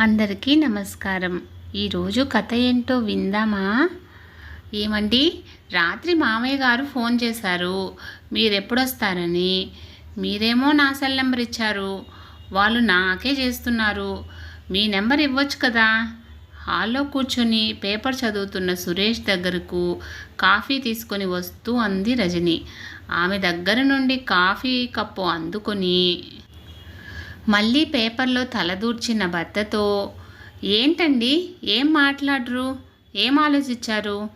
అందరికీ నమస్కారం. ఈరోజు కథ ఏంటో విందామా? ఏమండి? రాత్రి మామయ్య గారు ఫోన్ చేశారు. మీరు ఎప్పుడొస్తారని మీరేమో నా సెల్ నెంబర్ ఇచ్చారు. వాళ్ళు నాకే చేస్తున్నారు. మీ నెంబర్ ఇవ్వచ్చు కదా? హాల్లో కూర్చొని పేపర్ చదువుతున్న సురేష్ దగ్గరకు కాఫీ తీసుకొని వస్తూ అంది రజని. ఆమె దగ్గర నుండి కాఫీ కప్పు అందుకొని మళ్ళీ పేపర్లో తలదూర్చిన భర్తతో ఏంటండి? ఏం మాట్లాడరు? ఏం ఆలోచించారు?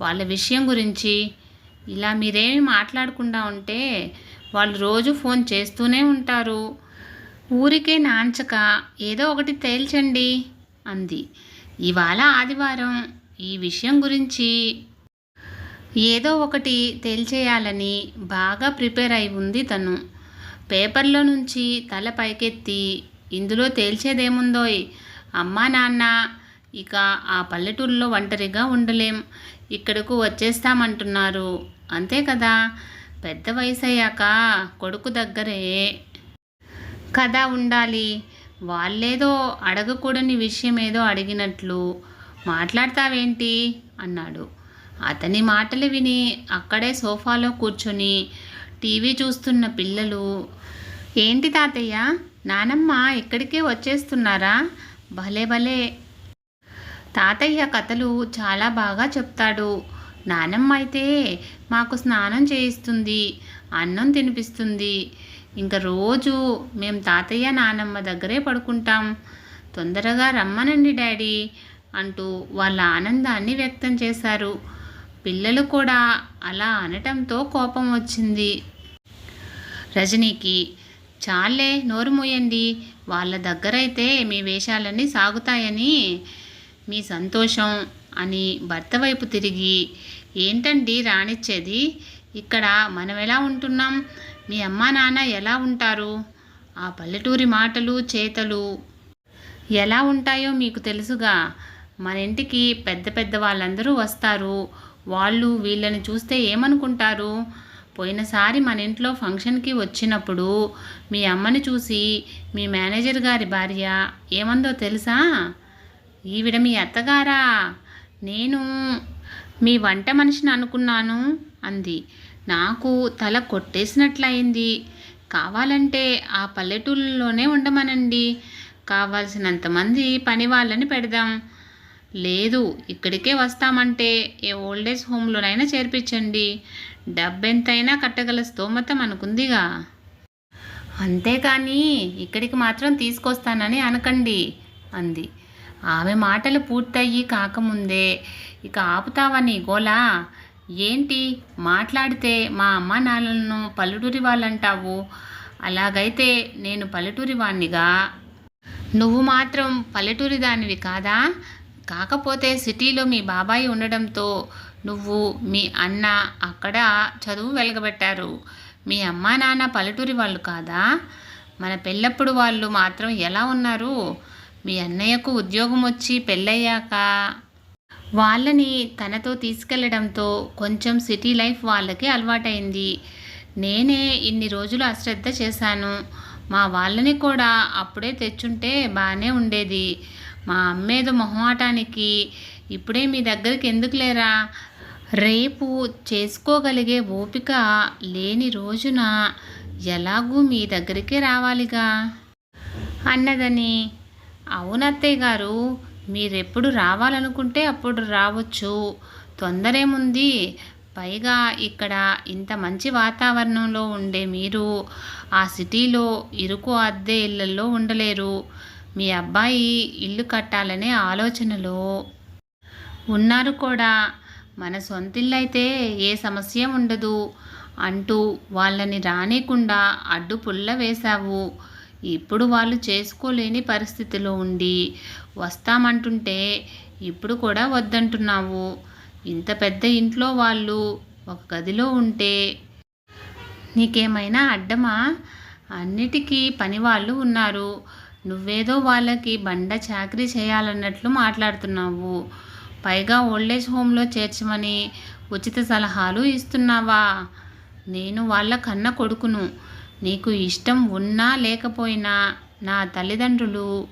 వాళ్ళ విషయం గురించి. ఇలా మీరేమి మాట్లాడకుండా ఉంటే వాళ్ళు రోజు ఫోన్ చేస్తూనే ఉంటారు. ఊరికే నాంచక ఏదో ఒకటి తేల్చండి అంది. ఇవాళ ఆదివారం ఈ విషయం గురించి ఏదో ఒకటి తేల్చేయాలని బాగా ప్రిపేర్ అయి ఉంది తను. పేపర్లో నుంచి తల పైకెత్తి ఇందులో తేల్చేదేముందోయ్? అమ్మా నాన్న ఇక ఆ పల్లెటూరులో ఒంటరిగా ఉండలేం. ఇక్కడకు వచ్చేస్తామంటున్నారు. అంతే కదా? పెద్ద వయసు అయ్యాక కొడుకు దగ్గరే. కదా ఉండాలి. వాళ్ళేదో అడగకూడని విషయం ఏదో అడిగినట్లు మాట్లాడతావేంటి? అన్నాడు. అతని మాటలు విని అక్కడే సోఫాలో కూర్చొని టీవీ చూస్తున్న పిల్లలు ఏంటి తాతయ్య? నానమ్మ ఇక్కడికే వచ్చేస్తున్నారా? భలే భలే. తాతయ్య కథలు చాలా బాగా చెప్తాడు. నానమ్మ అయితే మాకు స్నానం చేయిస్తుంది అన్నం తినిపిస్తుంది. ఇంకా రోజు మేము తాతయ్య నానమ్మ దగ్గరే పడుకుంటాం. తొందరగా రమ్మనండి డాడీ అంటూ వాళ్ళ ఆనందాన్ని వ్యక్తం చేశారు. పిల్లలు కూడా అలా అనటంతో కోపం వచ్చింది. రజనీకి చాలే నోరు మూయండి. వాళ్ళ దగ్గరైతే మీ వేషాలన్నీ సాగుతాయని మీ సంతోషం అని భర్త వైపు తిరిగి ఏంటండి రానిచ్చేది? ఇక్కడ మనం ఎలా ఉంటున్నాం? మీ అమ్మా నాన్న ఎలా ఉంటారు? ఆ పల్లెటూరి మాటలు చేతలు ఎలా ఉంటాయో మీకు తెలుసుగా. మన ఇంటికి పెద్ద పెద్ద వాళ్ళందరూ వస్తారు. వాళ్ళు వీళ్ళని చూస్తే ఏమనుకుంటారు? పోయినసారి మన ఇంట్లో ఫంక్షన్కి వచ్చినప్పుడు మీ అమ్మని చూసి మీ మేనేజర్ గారి భార్య ఏమందో తెలుసా? ఈవిడ మీ అత్తగారా? నేను మీ వంట మనిషిని అనుకున్నాను అంది. నాకు తల కొట్టేసినట్లయింది. కావాలంటే ఆ పల్లెటూళ్ళలోనే ఉండమనండి. కావాల్సినంతమంది పని వాళ్ళని పెడదాం. లేదు ఇక్కడికే వస్తామంటే ఏ ఓల్డేజ్ హోమ్లోనైనా చేర్పించండి. డబ్బెంతైనా కట్టగల స్తోమత మనకుందిగా అంతేకాని ఇక్కడికి మాత్రం తీసుకొస్తానని అనకండి అంది. ఆమె మాటలు పూర్తయ్యి కాకముందే ఇక ఆపుతావని గోలా? ఏంటి? మాట్లాడితే మా అమ్మ నాన్నలను పల్లెటూరి వాళ్ళంటావు? అలాగైతే నేను పల్లెటూరి వాణ్ణిగా? నువ్వు మాత్రం పల్లెటూరి దానివి కాదా? కాకపోతే సిటీలో మీ బాబాయి ఉండడంతో నువ్వు మీ అన్న అక్కడ చదువు వెలగబెట్టారు. మీ అమ్మా నాన్న పల్లెటూరి వాళ్ళు కాదా? మన పెళ్ళప్పుడు వాళ్ళు మాత్రం ఎలా ఉన్నారు? మీ అన్నయ్యకు ఉద్యోగం వచ్చి పెళ్ళయ్యాక వాళ్ళని తనతో తీసుకెళ్ళడంతో కొంచెం సిటీ లైఫ్ వాళ్ళకి అలవాటైంది. నేనే ఇన్ని రోజులు అశ్రద్ధ చేశాను. మా వాళ్ళని కూడా అప్పుడే తెచ్చుంటే బాగానే ఉండేది. మా అమ్మేదో మొహమాటానికి ఇప్పుడే మీ దగ్గరికి ఎందుకు లేరా రేపు చేసుకోగలిగే ఓపిక లేని రోజున ఎలాగూ మీ దగ్గరికే రావాలిగా? అన్నదని. అవునత్తయ్య గారు మీరెప్పుడు రావాలనుకుంటే అప్పుడు రావచ్చు. తొందరేముంది? పైగా ఇక్కడ ఇంత మంచి వాతావరణంలో ఉండే మీరు ఆ సిటీలో ఇరుకు అద్దె ఇళ్ళలో ఉండలేరు. మీ అబ్బాయి ఇల్లు కట్టాలనే ఆలోచనలో ఉన్నారు కూడా. మన సొంతిల్లు అయితే ఏ సమస్య ఉండదు అంటూ వాళ్ళని రానికుండా అడ్డు పుల్ల వేశావు. ఇప్పుడు వాళ్ళు చేసుకోలేని పరిస్థితిలో ఉండి వస్తామంటుంటే ఇప్పుడు కూడా వద్దంటున్నావు. ఇంత పెద్ద ఇంట్లో వాళ్ళు ఒక గదిలో ఉంటే నీకేమైనా అడ్డమా? అన్నిటికీ పని వాళ్ళు ఉన్నారు. నువ్వేదో వాళ్ళకి బండ చాకరీ చేయాలన్నట్లు మాట్లాడుతున్నావు. పైగా ఓల్డేజ్ హోమ్లో చేర్చమని ఉచిత సలహాలు ఇస్తున్నావా? నేను వాళ్ళ కన్న కొడుకును. నీకు ఇష్టం ఉన్నా లేకపోయినా నా తల్లిదండ్రులు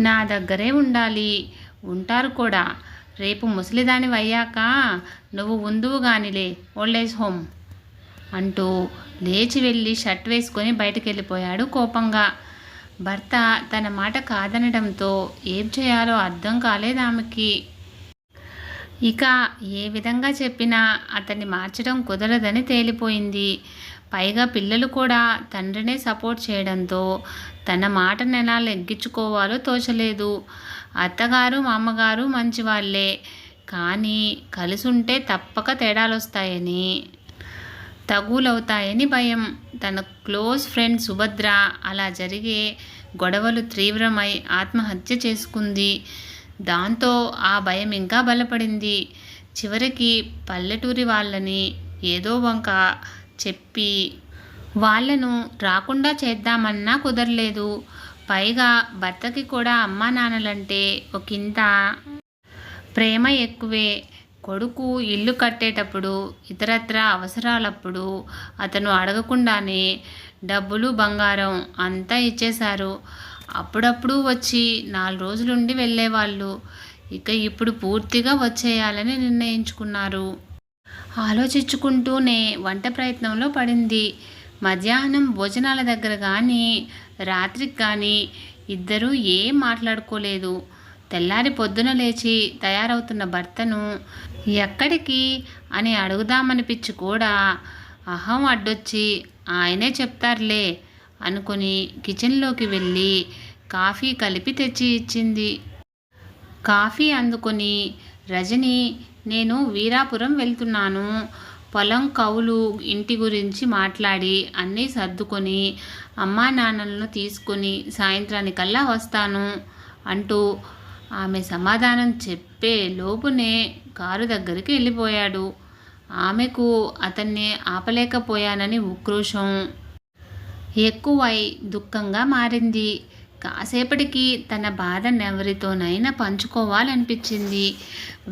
నా దగ్గరే ఉండాలి. ఉంటారు కూడా. రేపు ముసలిదాని అయ్యాక నువ్వు ఉందువు గానిలే ఓల్డేజ్ హోమ్ అంటూ లేచి వెళ్ళి షర్ట్ వేసుకొని బయటకు వెళ్ళిపోయాడు కోపంగా. భర్త తన మాట కాదనడంతో ఏం చేయాలో అర్థం కాలేదు ఆమెకి. ఇక ఏ విధంగా చెప్పినా అతన్ని మార్చడం కుదరదని తేలిపోయింది. పైగా పిల్లలు కూడా తండ్రినే సపోర్ట్ చేయడంతో తన మాటను ఎలా లెగ్గించుకోవాలో తోచలేదు. అత్తగారు మామగారు మంచివాళ్ళే కానీ కలిసి ఉంటే తప్పక తేడాలు వస్తాయని తగులవుతాయని భయం. తన క్లోజ్ ఫ్రెండ్ సుభద్ర అలా జరిగే గొడవలు తీవ్రమై ఆత్మహత్య చేసుకుంది. దాంతో ఆ భయం ఇంకా బలపడింది. చివరికి పల్లెటూరి వాళ్ళని ఏదో వంక చెప్పి వాళ్ళను రాకుండా చేద్దామన్నా కుదరలేదు. పైగా భర్తకి కూడా అమ్మా నాన్నలంటే ఒకంత ప్రేమ ఎక్కువే. కొడుకు ఇల్లు కట్టేటప్పుడు ఇతరత్ర అవసరాలప్పుడు అతను అడగకుండానే డబ్బులు బంగారం అంతా ఇచ్చేశారు. అప్పుడప్పుడు వచ్చి నాలుగు రోజులుండి వెళ్ళేవాళ్ళు. ఇక ఇప్పుడు పూర్తిగా వచ్చేయాలని నిర్ణయించుకున్నారు. ఆలోచించుకుంటూనే వంట ప్రయత్నంలో పడింది. మధ్యాహ్నం భోజనాల దగ్గర కానీ రాత్రికి కానీ ఇద్దరూ ఏం మాట్లాడుకోలేదు. తెల్లారి పొద్దున లేచి తయారవుతున్న భర్తను ఎక్కడికి అని అడుగుదామనిపించి కూడా అహం అడ్డొచ్చి ఆయనే చెప్తారులే అనుకుని కిచెన్లోకి వెళ్ళి కాఫీ కలిపి తెచ్చి ఇచ్చింది. కాఫీ అందుకొని రజని నేను వీరాపురం వెళ్తున్నాను. పొలం కవులు ఇంటి గురించి మాట్లాడి అన్నీ సర్దుకొని అమ్మా నాన్నలను తీసుకొని సాయంత్రానికల్లా వస్తాను అంటూ ఆమె సమాధానం చెప్పే లోపునే కారు దగ్గరికి వెళ్ళిపోయాడు. ఆమెకు అతన్ని ఆపలేకపోయానని ఉక్రోషం. ఎక్కువై దుఃఖంగా మారింది. కాసేపటికి తన బాధను ఎవరితోనైనా పంచుకోవాలనిపించింది.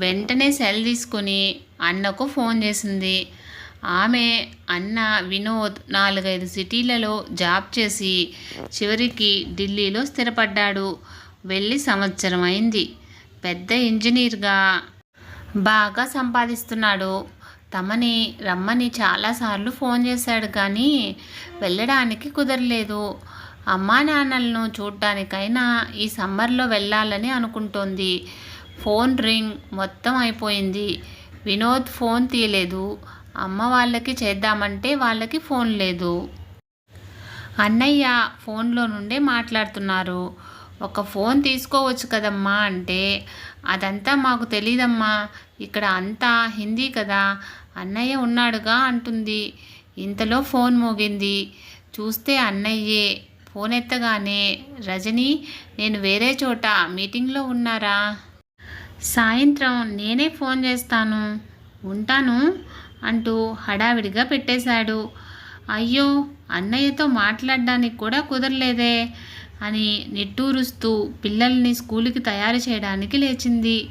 వెంటనే సెల్ తీసుకొని అన్నకు ఫోన్ చేసింది. ఆమె అన్న వినోద్ నాలుగైదు సిటీలలో జాబ్ చేసి చివరికి ఢిల్లీలో స్థిరపడ్డాడు. వెళ్ళి సంవత్సరం అయింది పెద్ద ఇంజనీర్గా బాగా సంపాదిస్తున్నాడు. తమని రమ్మని చాలాసార్లు ఫోన్ చేశాడు కానీ వెళ్ళడానికి కుదరలేదు. అమ్మా నాన్నలను చూడ్డానికైనా ఈ సమ్మర్లో వెళ్ళాలని అనుకుంటోంది. ఫోన్ రింగ్ మొత్తం అయిపోయింది. వినోద్ ఫోన్ తీయలేదు. అమ్మ వాళ్ళకి చేద్దామంటే వాళ్ళకి ఫోన్ లేదు. అన్నయ్య ఫోన్లో నుండే మాట్లాడుతున్నారు. ఒక ఫోన్ తీసుకోవచ్చు కదమ్మా అంటే అదంతా మాకు తెలీదమ్మా. ఇక్కడ అంతా హిందీ కదా. అన్నయ్య ఉన్నాడుగా అంటుంది. ఇంతలో ఫోన్ మోగింది. చూస్తే అన్నయ్యే ఫోన్ ఎత్తగానే రజని నేను వేరే చోట మీటింగ్లో ఉన్నారా? సాయంత్రం నేనే ఫోన్ చేస్తాను. ఉంటాను అంటూ హడావిడిగా పెట్టేశాడు. అయ్యో అన్నయ్యతో మాట్లాడడానికి కూడా కుదరలేదే. అని నిట్టూరుస్తూ పిల్లల్ని స్కూల్కి తయారు చేయడానికి లేచింది.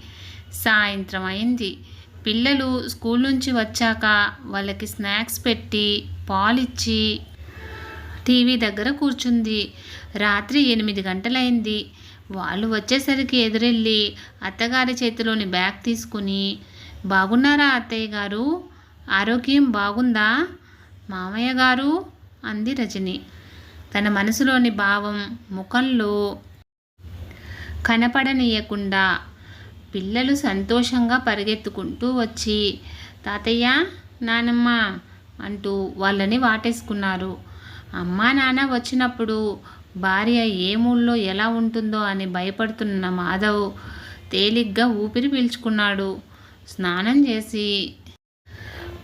సాయంత్రం అయింది. పిల్లలు స్కూల్ నుంచి వచ్చాక వాళ్ళకి స్నాక్స్ పెట్టి పాలిచ్చి టీవీ దగ్గర కూర్చుంది. రాత్రి ఎనిమిది గంటలైంది. వాళ్ళు వచ్చేసరికి ఎదురెళ్ళి అత్తగారి చేతిలోని బ్యాగ్ తీసుకుని బాగున్నారా అత్తయ్య గారు? ఆరోగ్యం బాగుందా? మామయ్య గారు? అంది రజని. తన మనసులోని భావం ముఖంలో కనపడనీయకుండా పిల్లలు సంతోషంగా పరిగెత్తుకుంటూ వచ్చి తాతయ్య నానమ్మ అంటూ వాళ్ళని వాటేసుకున్నారు. అమ్మా నాన్న వచ్చినప్పుడు భార్య ఏ మూల్లో ఎలా ఉంటుందో అని భయపడుతున్న మాధవ్ తేలిగ్గా ఊపిరి పీల్చుకున్నాడు. స్నానం చేసి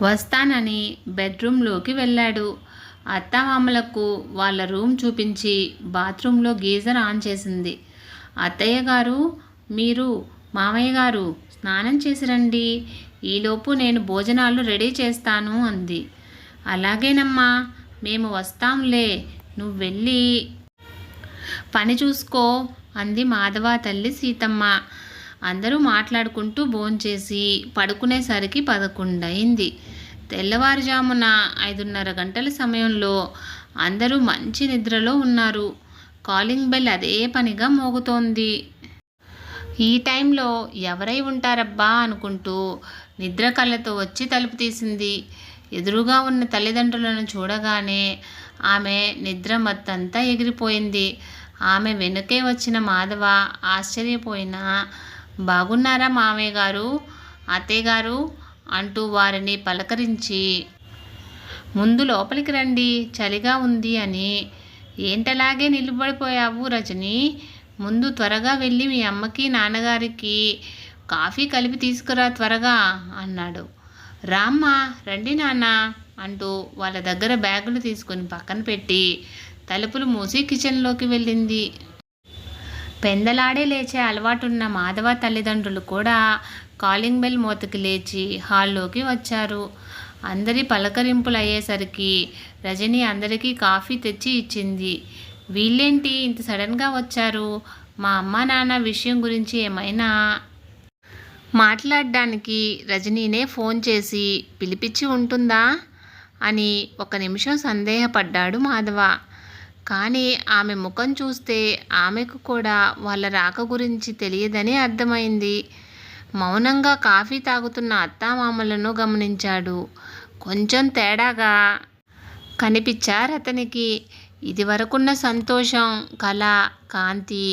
వస్తానని బెడ్రూమ్లోకి వెళ్ళాడు. అత్తమామలకు వాళ్ళ రూమ్ చూపించి బాత్రూంలో గీజర్ ఆన్ చేసింది. అత్తయ్య గారు మీరు మామయ్య గారు స్నానం చేసి రండి. ఈలోపు నేను భోజనాలు రెడీ చేస్తాను అంది. అలాగేనమ్మా మేము వస్తాంలే నువ్వు వెళ్ళి పని చూసుకో అంది మాధవ తల్లి సీతమ్మ. అందరూ మాట్లాడుకుంటూ భోంచేసి పడుకునేసరికి పదకొండయింది. తెల్లవారుజామున ఐదున్నర గంటల సమయంలో అందరూ మంచి నిద్రలో ఉన్నారు. కాలింగ్ బెల్ అదే పనిగా మోగుతోంది. ఈ టైంలో ఎవరై ఉంటారబ్బా అనుకుంటూ నిద్ర కళ్ళతో వచ్చి తలుపు తీసింది. ఎదురుగా ఉన్న తల్లిదండ్రులను చూడగానే ఆమె నిద్ర మత్తంతా ఎగిరిపోయింది. ఆమె వెనుకే వచ్చిన మాధవ ఆశ్చర్యపోయిన బాగున్నారా మామయ్య గారు? అత్తయ్య గారు? అంటూ వారిని పలకరించి ముందు లోపలికి రండి చలిగా ఉంది అని. ఏంటలాగే నిలబడిపోయావు రజని? ముందు త్వరగా వెళ్ళి మీ అమ్మకి నాన్నగారికి కాఫీ కలిపి తీసుకురా త్వరగా అన్నాడు. రామ్మ రండి నాన్న అంటూ వాళ్ళ దగ్గర బ్యాగులు తీసుకొని పక్కన పెట్టి తలుపులు మూసి కిచెన్లోకి వెళ్ళింది. పెందలాడే లేచే అలవాటున్న మాధవ తల్లిదండ్రులు కూడా కాలింగ్ బెల్ మోతకి లేచి హాల్లోకి వచ్చారు. అందరి పలకరింపులు అయ్యేసరికి రజని అందరికీ కాఫీ తెచ్చి ఇచ్చింది. వీళ్ళేంటి ఇంత సడన్గా వచ్చారు? మా అమ్మ నాన్న విషయం గురించి ఏమైనా? మాట్లాడడానికి రజనీనే ఫోన్ చేసి పిలిపించి ఉంటుందా? అని ఒక నిమిషం సందేహపడ్డాడు మాధవ. కానీ ఆమె ముఖం చూస్తే ఆమెకు కూడా వాళ్ళ రాక గురించి తెలియదని అర్థమైంది. మౌనంగా కాఫీ తాగుతున్న అత్తామామలను గమనించాడు. కొంచెం తేడాగా కనిపించారు అతనికి. ఇదివరకున్న సంతోషం కళ కాంతి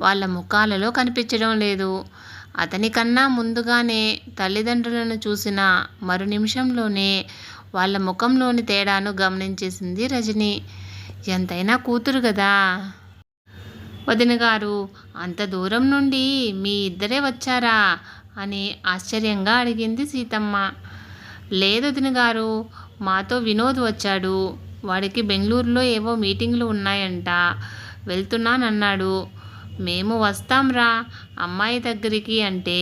వాళ్ళ ముఖాలలో కనిపించడం లేదు. అతనికన్నా ముందుగానే తల్లిదండ్రులను చూసిన మరు నిమిషంలోనే వాళ్ళ ముఖంలోని తేడాను గమనించేసింది రజని. ఎంతైనా కూతురు కదా వదిన గారు అంత దూరం నుండి మీ ఇద్దరే వచ్చారా? అని ఆశ్చర్యంగా అడిగింది సీతమ్మ. లేదు వదిన గారు మాతో వినోద్ వచ్చాడు. వాడికి బెంగళూరులో ఏవో మీటింగ్లు ఉన్నాయంట. వెళ్తున్నానన్నాడు. మేము వస్తాంరా అమ్మాయి దగ్గరికి అంటే.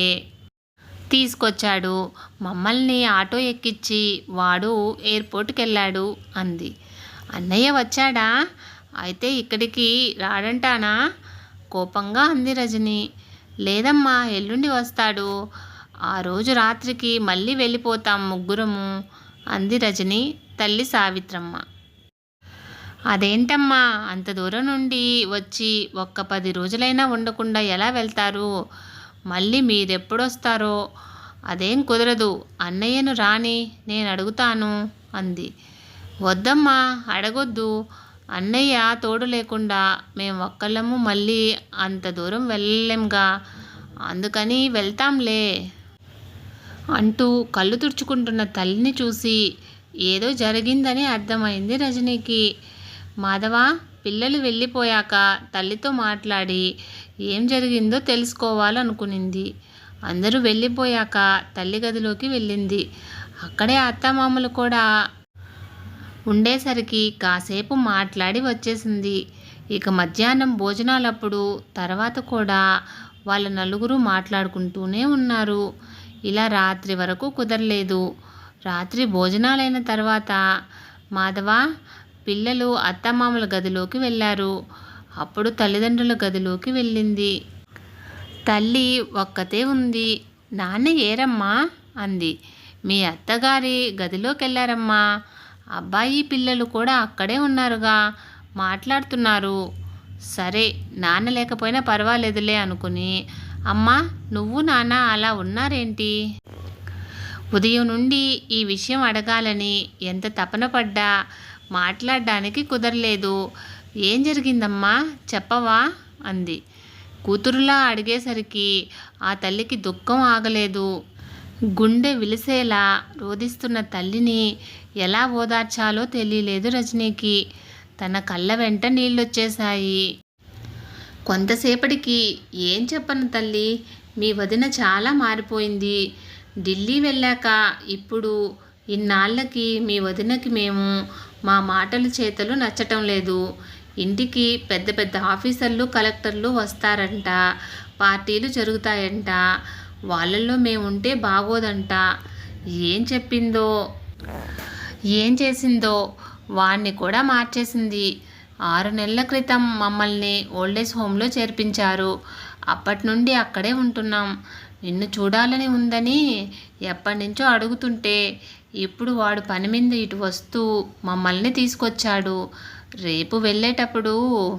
తీసుకొచ్చాడు. మమ్మల్ని ఆటో ఎక్కించి వాడు ఎయిర్పోర్ట్కి వెళ్ళాడు అంది. అన్నయ్య వచ్చాడా? అయితే ఇక్కడికి రాడంటానా? కోపంగా అంది రజని. లేదమ్మా ఎల్లుండి వస్తాడు. ఆ రోజు రాత్రికి మళ్ళీ వెళ్ళిపోతాం ముగ్గురము అంది రజని తల్లి సావిత్రమ్మ. అదేంటమ్మా అంత దూరం నుండి వచ్చి ఒక్క పది రోజులైనా ఉండకుండా ఎలా వెళ్తారు? మళ్ళీ మీరెప్పుడొస్తారో? అదేం కుదరదు అన్నయ్యను రాని నేను అడుగుతాను అంది. వద్దమ్మా అడగొద్దు అన్నయ్య తోడు లేకుండా మేము ఒక్కళ్ళము మళ్ళీ అంత దూరం వెళ్ళలేంగా. అందుకని వెళ్తాంలే అంటూ కళ్ళు తుడుచుకుంటున్న తల్లిని చూసి ఏదో జరిగిందని అర్థమైంది రజనీకి. మాధవ పిల్లలు వెళ్ళిపోయాక తల్లితో మాట్లాడి ఏం జరిగిందో తెలుసుకోవాలనుకునింది. అందరూ వెళ్ళిపోయాక తల్లి గదిలోకి వెళ్ళింది. అక్కడే అత్తమామలు కూడా ఉండేసరికి కాసేపు మాట్లాడి వచ్చేసింది. ఇక మధ్యాహ్నం భోజనాలప్పుడు తర్వాత కూడా వాళ్ళ నలుగురు మాట్లాడుకుంటూనే ఉన్నారు. ఇలా రాత్రి వరకు కుదరలేదు. రాత్రి భోజనాలైన తర్వాత మాధవ పిల్లలు అత్తమామల గదిలోకి వెళ్ళారు. అప్పుడు తల్లిదండ్రుల గదిలోకి వెళ్ళింది. తల్లి ఒక్కతే ఉంది. నాన్న ఏరమ్మా? అంది. మీ అత్తగారి గదిలోకి వెళ్ళారమ్మా అబ్బాయి పిల్లలు కూడా అక్కడే ఉన్నారుగా. మాట్లాడుతున్నారు. సరే నాన్న లేకపోయినా పర్వాలేదులే అనుకుని. అమ్మా నువ్వు నాన్న అలా ఉన్నారేంటి? ఉదయం నుండి ఈ విషయం అడగాలని ఎంత తపన పడ్డా. మాట్లాడడానికి కుదరలేదు. ఏం జరిగిందమ్మా? చెప్పవా? అంది. కూతురులా అడిగేసరికి ఆ తల్లికి దుఃఖం ఆగలేదు. గుండె విలిసేలా రోదిస్తున్న తల్లిని ఎలా ఓదార్చాలో తెలియలేదు రజనీకి. తన కళ్ళ వెంట నీళ్ళొచ్చేశాయి. కొంతసేపటికి ఏం చెప్పను తల్లి మీ వదిన చాలా మారిపోయింది. ఢిల్లీ వెళ్ళాక ఇప్పుడు ఇన్నాళ్ళకి మీ వదినకి మేము మా మాటలు చేతలు నచ్చటం లేదు. ఇంటికి పెద్ద పెద్ద ఆఫీసర్లు కలెక్టర్లు వస్తారంట. పార్టీలు జరుగుతాయంట. వాళ్ళల్లో మేముంటే బాగోదంట. ఏం చెప్పిందో? ఏం చేసిందో వాణ్ణి కూడా మార్చేసింది. ఆరు నెలల క్రితం మమ్మల్ని ఓల్డేజ్ హోమ్లో చేర్పించారు. అప్పటి నుండి అక్కడే ఉంటున్నాం. నిన్ను చూడాలని ఉందని ఎప్పటి నుంచో అడుగుతుంటే ఇప్పుడు వాడు పని మీద ఇటు వస్తూ మమ్మల్ని తీసుకొచ్చాడు. రేపు వెళ్ళేటప్పుడు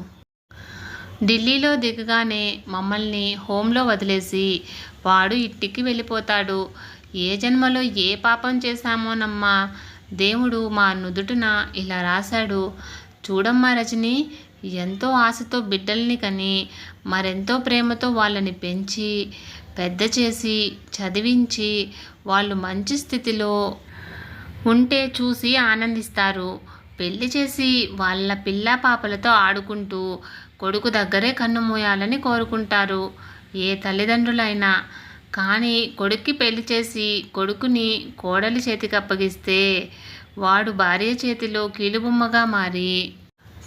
ఢిల్లీలో దిగగానే మమ్మల్ని హోంలో వదిలేసి వాడు ఇంటికి వెళ్ళిపోతాడు. ఏ జన్మలో ఏ పాపం చేశామోనమ్మా? దేవుడు మా నుదుటన ఇలా రాశాడు. చూడమ్మా రజని ఎంతో ఆశతో బిడ్డల్ని కని మరెంతో ప్రేమతో వాళ్ళని పెంచి పెద్ద చేసి చదివించి వాళ్ళు మంచి స్థితిలో ఉంటే చూసి ఆనందిస్తారు. పెళ్ళి చేసి వాళ్ళ పిల్ల పాపలతో ఆడుకుంటూ కొడుకు దగ్గరే కన్ను మూయాలని కోరుకుంటారు. ఏ తల్లిదండ్రులైనా కానీ కొడుక్కి పెళ్ళి చేసి కొడుకుని కోడలి చేతికి అప్పగిస్తే వాడు భార్య చేతిలో కీలుబొమ్మగా మారి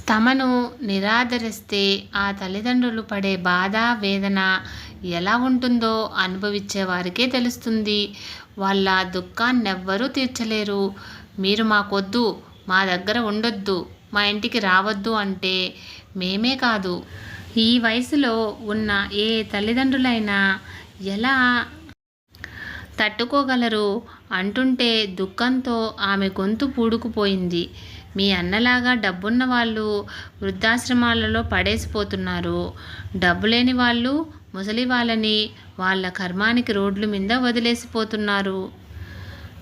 తమను నిరాదరిస్తే ఆ తల్లిదండ్రులు పడే బాధ వేదన ఎలా ఉంటుందో అనుభవించే వారికే తెలుస్తుంది. వాళ్ళ దుఃఖాన్నెవ్వరూ తీర్చలేరు. మీరు మాకొద్దు మా దగ్గర ఉండొద్దు మా ఇంటికి రావద్దు అంటే మేమే కాదు. ఈ వయసులో ఉన్న ఏ తల్లిదండ్రులైనా ఎలా? తట్టుకోగలరు అంటుంటే దుఃఖంతో ఆమె గొంతు పూడుకుపోయింది. మీ అన్నలాగా డబ్బున్న వాళ్ళు వృద్ధాశ్రమాలలో పడేసిపోతున్నారు. డబ్బు లేని వాళ్ళు ముసలి వాళ్ళని వాళ్ళ కర్మానికి రోడ్ల మీద వదిలేసిపోతున్నారు.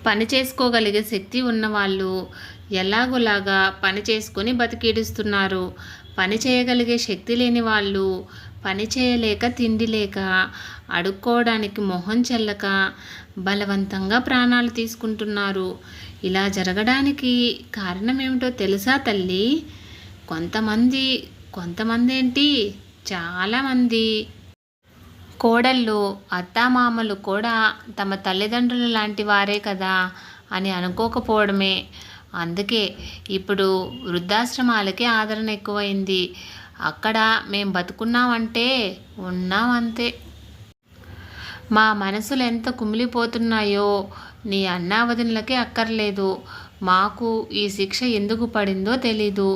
పని చేసుకోగలిగే శక్తి ఉన్నవాళ్ళు ఎలాగోలాగా పని చేసుకొని బతికిడుస్తున్నారు. పని చేయగలిగే శక్తి లేని వాళ్ళు పని చేయలేక తిండి లేక అడుక్కోవడానికి మొహం చెల్లక బలవంతంగా ప్రాణాలు తీసుకుంటున్నారు. ఇలా జరగడానికి కారణం ఏమిటో తెలుసా తల్లి? కొంతమంది కొంతమంది ఏంటి చాలామంది. కోడళ్ళు అత్తామామలు కూడా తమ తల్లిదండ్రులు లాంటి వారే కదా అని అనుకోకపోవడమే. అందుకే ఇప్పుడు వృద్ధాశ్రమాలకి ఆదరణ ఎక్కువైంది. అక్కడ మేం బతుకున్నామంటే ఉన్నామంతే. మా మనసులు ఎంత కుమిలిపోతున్నాయో నీ అన్నావదినలకే అక్కర్లేదు. మాకు ఈ శిక్ష ఎందుకు పడిందో తెలీదు.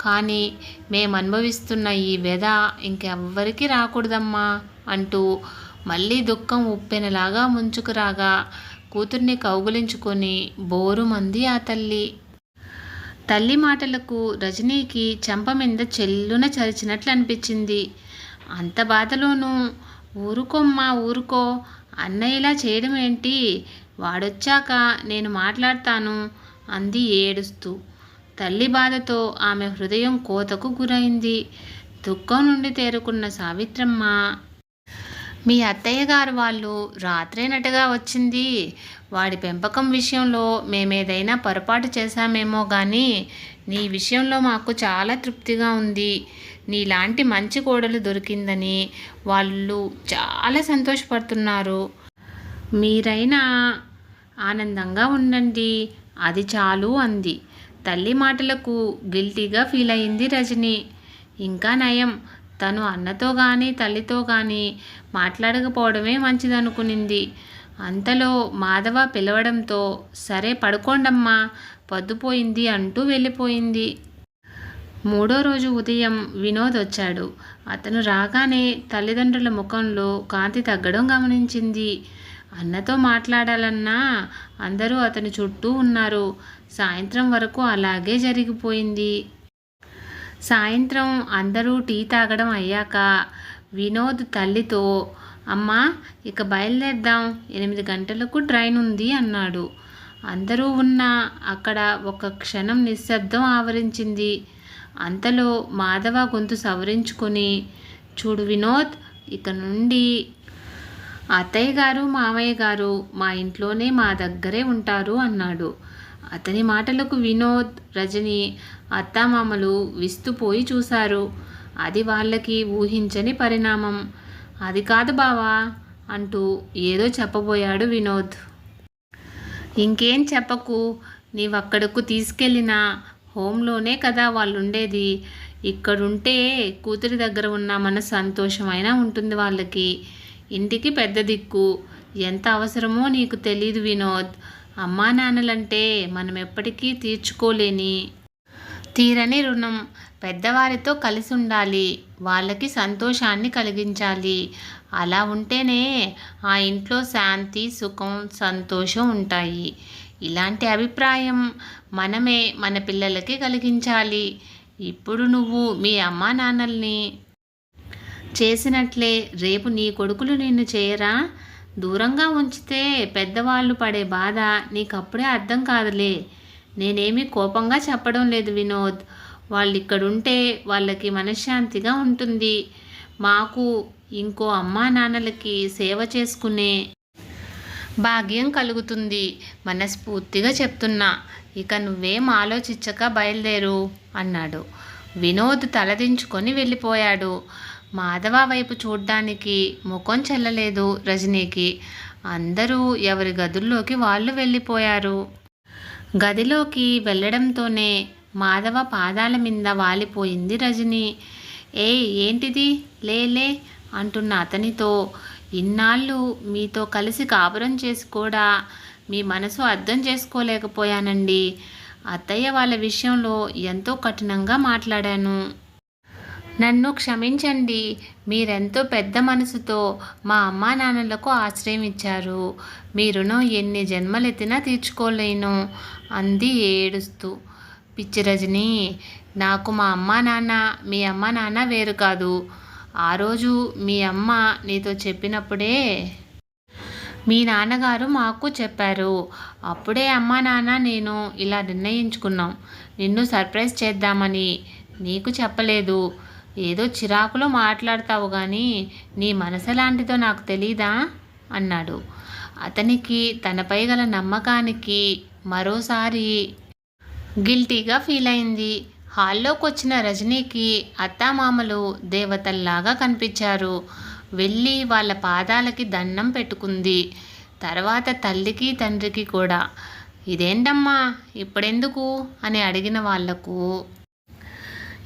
కానీ మేము అనుభవిస్తున్న ఈ వ్యధ ఇంకెవ్వరికీ రాకూడదమ్మా అంటూ మళ్ళీ దుఃఖం ఉప్పెనలాగా ముంచుకురాగా కూతుర్ని కౌగులించుకొని బోరుమంది ఆ తల్లి. తల్లి మాటలకు రజనీకి చెంప మీద చెల్లున చరిచినట్లు అనిపించింది. అంత బాధలోనూ ఊరుకోమ్మా ఊరుకో అన్నయ్య ఇలా చేయడం ఏంటి? వాడొచ్చాక నేను మాట్లాడతాను అంది ఏడుస్తూ. తల్లి బాధతో ఆమె హృదయం కోతకు గురైంది. దుఃఖం నుండి తేరుకున్న సావిత్రమ్మ మీ అత్తయ్య గారు వాళ్ళు రాత్రేనటగా వచ్చింది. వాడి పెంపకం విషయంలో మేమేదైనా పొరపాటు చేశామేమో కానీ నీ విషయంలో మాకు చాలా తృప్తిగా ఉంది. నీలాంటి మంచి కోడలు దొరికిందని వాళ్ళు చాలా సంతోషపడుతున్నారు. మీరైనా ఆనందంగా ఉండండి. అది చాలు అంది. తల్లి మాటలకు గిల్టీగా ఫీల్ అయింది రజని. ఇంకా నయం. తను అన్నతో కానీ తల్లితో కానీ మాట్లాడకపోవడమే మంచిదనుకునింది. అంతలో మాధవ పిలవడంతో సరే పడుకోండమ్మా పొద్దుపోయింది అంటూ వెళ్ళిపోయింది. మూడో రోజు ఉదయం వినోద్ వచ్చాడు. అతను రాగానే తల్లిదండ్రుల ముఖంలో కాంతి తగ్గడం గమనించింది. అన్నతో మాట్లాడాలన్నా అందరూ అతని చుట్టూ ఉన్నారు. సాయంత్రం వరకు అలాగే జరిగిపోయింది. సాయంత్రం అందరూ టీ తాగడం అయ్యాక వినోద్ తల్లితో అమ్మా ఇక బయలుదేరదాం ఎనిమిది గంటలకు ట్రైన్ ఉంది అన్నాడు. అందరూ ఉన్న అక్కడ ఒక క్షణం నిశ్శబ్దం ఆవరించింది. అంతలో మాధవ గొంతు సవరించుకొని చూడు వినోద్ ఇక నుండి అత్తయ్య గారు మామయ్య గారు మా ఇంట్లోనే మా దగ్గరే ఉంటారు అన్నాడు. అతని మాటలకు వినోద్ రజని అత్తామామలు విస్తుపోయి చూశారు. అది వాళ్ళకి ఊహించని పరిణామం. అది కాదు బావా అంటూ ఏదో చెప్పబోయాడు వినోద్. ఇంకేం చెప్పకు నీవక్కడకు తీసుకెళ్ళిన హోంలోనే కదా వాళ్ళుండేది. ఇక్కడుంటే కూతురి దగ్గర ఉన్న మన సంతోషమైనా ఉంటుంది వాళ్ళకి. ఇంటికి పెద్ద దిక్కు. ఎంత అవసరమో నీకు తెలీదు వినోద్. అమ్మా నాన్నలంటే మనం ఎప్పటికీ తీర్చుకోలేని తీరని రుణం. పెద్దవారితో కలిసి ఉండాలి వాళ్ళకి సంతోషాన్ని కలిగించాలి. అలా ఉంటేనే ఆ ఇంట్లో శాంతి సుఖం సంతోషం ఉంటాయి. ఇలాంటి అభిప్రాయం మనమే మన పిల్లలకి కలిగించాలి. ఇప్పుడు నువ్వు మీ అమ్మా నాన్నల్ని చేసినట్లే రేపు నీ కొడుకులు నిన్ను చేయరా? దూరంగా ఉంచితే పెద్దవాళ్ళు పడే బాధ నీకప్పుడే అర్థం కాదులే. నేనేమీ కోపంగా చెప్పడం లేదు వినోద్. వాళ్ళు ఇక్కడుంటే వాళ్ళకి మనశ్శాంతిగా ఉంటుంది. మాకు ఇంకో అమ్మా నాన్నలకి సేవ చేసుకునే భాగ్యం కలుగుతుంది. మనస్ఫూర్తిగా చెప్తున్నా ఇక నువ్వేం ఆలోచించక బయలుదేరు అన్నాడు. వినోద్ తలదించుకొని వెళ్ళిపోయాడు. మాధవ వైపు చూడ్డానికి ముఖం చెల్లలేదు రజనీకి. అందరూ ఎవరి గదుల్లోకి వాళ్ళు వెళ్ళిపోయారు. గదిలోకి వెళ్ళడంతోనే మాధవ పాదాల మీద వాలిపోయింది రజని. ఏ ఏంటిది? లేలే అంటున్న అతనితో. ఇన్నాళ్ళు మీతో కలిసి కాపురం చేసి కూడా మీ మనసు అర్థం చేసుకోలేకపోయానండి. అత్తయ్య వాళ్ళ విషయంలో ఎంతో కఠినంగా మాట్లాడాను. నన్ను క్షమించండి. మీరెంతో పెద్ద మనసుతో మా అమ్మా నాన్నలకు ఆశ్రయం ఇచ్చారు. మీ రుణం ఎన్ని జన్మలెత్తినా తీర్చుకోలేను అంది ఏడుస్తూ. పిచ్చి రజని నాకు మా అమ్మా నాన్న మీ అమ్మా నాన్న వేరు కాదు. ఆ రోజు మీ అమ్మ నీతో చెప్పినప్పుడే మీ నాన్నగారు మాకు చెప్పారు. అప్పుడే అమ్మా నాన్న నేను ఇలా నిర్ణయించుకున్నాం. నిన్ను సర్ప్రైజ్ చేద్దామని. నీకు చెప్పలేదు. ఏదో చిరాకులో మాట్లాడతావు కానీ నీ మనసులాంటిదో నాకు తెలీదా? అన్నాడు. అతనికి తనపై గల నమ్మకానికి మరోసారి గిల్టీగా ఫీల్ అయింది. హాల్లోకి వచ్చిన రజనీకి అత్తామామలు దేవతల్లాగా కనిపించారు. వెళ్ళి వాళ్ళ పాదాలకి దండం పెట్టుకుంది. తర్వాత తల్లికి తండ్రికి కూడా ఇదేంటమ్మా? ఇప్పుడెందుకు? అని అడిగిన వాళ్ళకు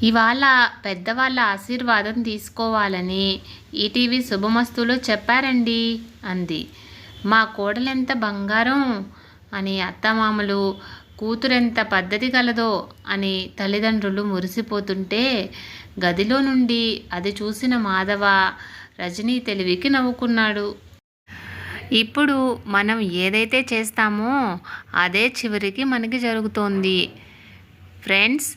ఇవాళ పెద్దవాళ్ళ ఆశీర్వాదం తీసుకోవాలని ఈటీవీ శుభమస్తులో చెప్పారండి అంది. మా కోడలెంత బంగారం అని అత్తమామలు కూతురెంత పద్ధతి కలదో అని తల్లిదండ్రులు మురిసిపోతుంటే గదిలో నుండి అది చూసిన మాధవ రజనీ తెలివికి నవ్వుకున్నాడు. ఇప్పుడు మనం ఏదైతే చేస్తామో అదే చివరికి మనకి జరుగుతోంది. ఫ్రెండ్స్